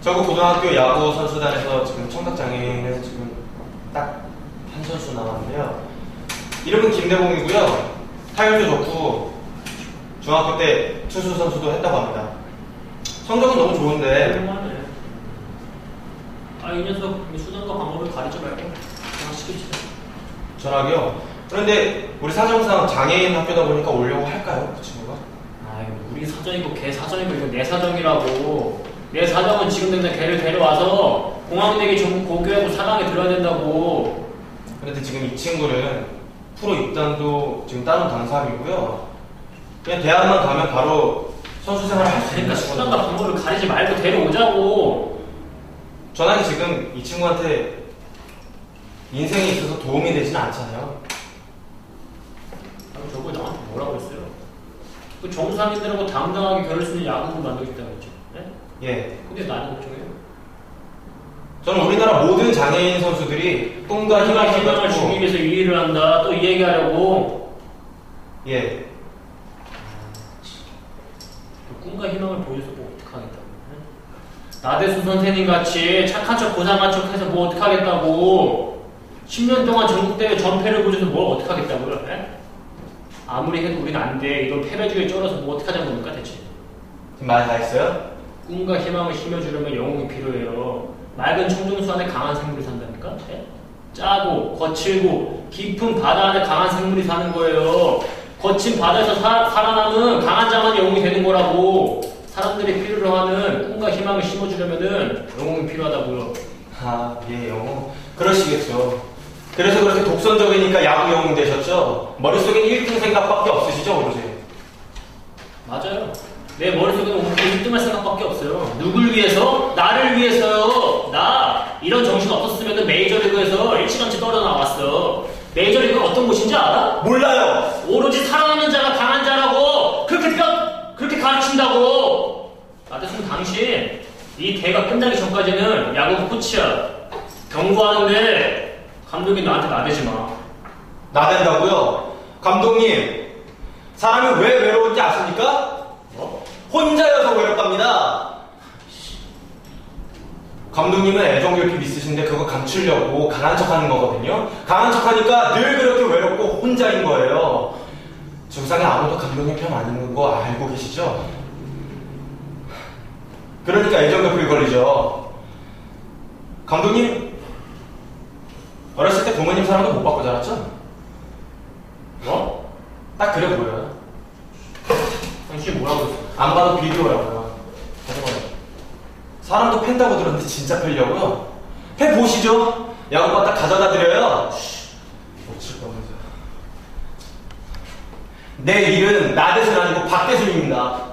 저거 고등학교 야구 선수단에서 지금 청각장애인에서 지금 딱 한 선수 남았는데요. 이름은 김대봉이고요. 타율도 좋고 중학교 때 투수 선수도 했다고 합니다. 성적은 너무 좋은데. 아, 이 녀석 이 수단과 방법을 가리지 말고 그냥 시키지. 전학이요. 그런데 우리 사정상 장애인 학교다 보니까 오려고 할까요? 그? 아이, 우리 사정이고 걔 사정이고 이거 내 사정이라고. 내 사정은 지금 당장 걔를 데려와서 공항대기 전국 고교하고 사랑에 들어야 된다고. 그런데 지금 이 친구는 프로 입단도 지금 따로 당사이고요. 그냥 대학만 가면 바로 선수 생활을 할수 그러니까 있는 수단과. 방법을 가리지 말고 데려오자고. 전학이 지금 이 친구한테 인생에 있어서 도움이 되지는 않잖아요. 아, 저거 나한테 뭐라고 했어요? 그 정상인들하고 당당하게 겨룰 수 있는 야구부 만들고 싶다고 했죠. 네? 예. 근데 나는 걱정해요. 저는 우리나라 모든 장애인 선수들이 꿈과 희망, 희망을 주기 위해서 이 일을 한다. 또 이 얘기하려고. 예. 그 꿈과 희망을 보여줘서 뭐 어떡하겠다고. 네? 나대수 선생님 같이 착한 척 고상한 척 해서 뭐 어떡하겠다고. 10년 동안 전국대회 전패를 보여줘서 뭘 어떡하겠다고요. 네? 아무리 해도 우린 안 돼. 이런 패배주의에 쩔어서 뭐 어떡하자는 겁니까 대체. 지금 말 다 했어요? 꿈과 희망을 심어주려면 영웅이 필요해요. 맑은 청정수 안에 강한 생물이 산다니까? 예? 짜고 거칠고 깊은 바다 안에 강한 생물이 사는 거예요. 거친 바다에서 사- 살아남은 강한 자만이 영웅이 되는 거라고. 사람들이 필요로 하는 꿈과 희망을 심어주려면은 영웅이 필요하다고요. 아, 예, 영웅. 그러시겠죠. 그래서 그렇게 독선적이니까 야구 영웅 되셨죠? 머릿속엔 1등 생각밖에 없으시죠, 오로지? 맞아요. 내 머릿속에는 오늘 1등할 생각밖에 없어요. 누굴 위해서? 나를 위해서요. 나 이런 정신 없었으면 메이저리그에서 일찌감치 떨어 나왔어. 메이저리그가 어떤 곳인지 알아? 몰라요! 오로지 살아남는 자가 강한 자라고 그렇게 가, 그렇게 가르친다고. 나대수는 당신 이 대가 끝나기 전까지는 야구부 코치야. 경고하는데 감독이 나한테 나대지 마. 나댄다고요? 감독님, 사람이 왜 외로운지 아십니까? 뭐? 혼자여서 외롭답니다. 감독님은 애정결핍 있으신데 그거 감추려고 강한 척 하는 거거든요. 강한 척 하니까 늘 그렇게 외롭고 혼자인 거예요. 세상에 아무도 감독님 편 아닌 거 알고 계시죠? 그러니까 애정결핍 걸리죠. 감독님, 때 부모님 사랑도 못 받고 자랐죠? 뭐? 딱 그래 보여요. 당신 뭐라고 했어? 안 봐도 비디오라고요. 사람도 팬다고 들었는데 진짜 팬려고요? 팬 보시죠. 야구바 딱 가져다 드려요. 못칠 거면서. 내 일은 나대순 아니고 박대순입니다.